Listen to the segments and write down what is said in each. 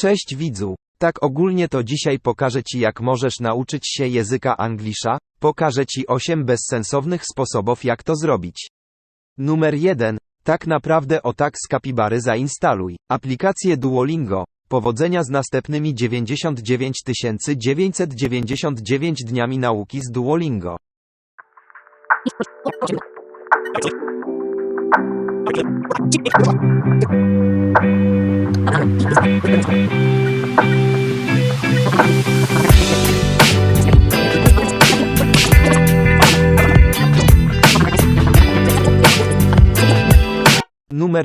Cześć widzu. Tak ogólnie to dzisiaj pokażę Ci jak możesz nauczyć się języka Anglisza, pokażę Ci 8 bezsensownych sposobów jak to zrobić. Numer 1. Tak naprawdę o tak z kapibary zainstaluj aplikację Duolingo. Powodzenia z następnymi 99 999 dniami nauki z Duolingo. Numer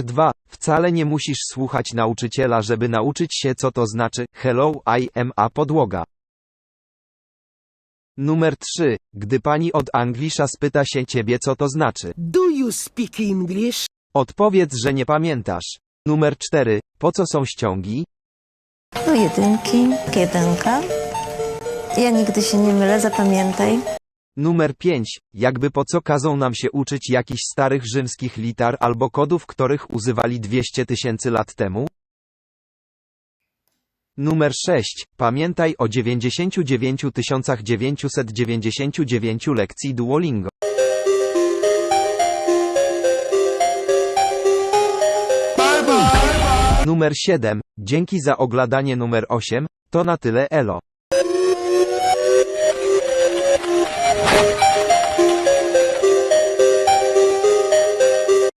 2. Wcale nie musisz słuchać nauczyciela, żeby nauczyć się co to znaczy Hello I am a podłoga. Numer 3. Gdy pani od Anglisza spyta się ciebie co to znaczy, Do you speak English? odpowiedz, że nie pamiętasz. Numer 4. Po co są ściągi? Do jedynki, jedynka. Ja nigdy się nie mylę, zapamiętaj. Numer 5. Jakby po co kazą nam się uczyć jakichś starych rzymskich litar albo kodów, których używali 200 tysięcy lat temu? Numer 6. Pamiętaj o 99 999 lekcji Duolingo. Numer 7. Dzięki za oglądanie numer 8. To na tyle elo.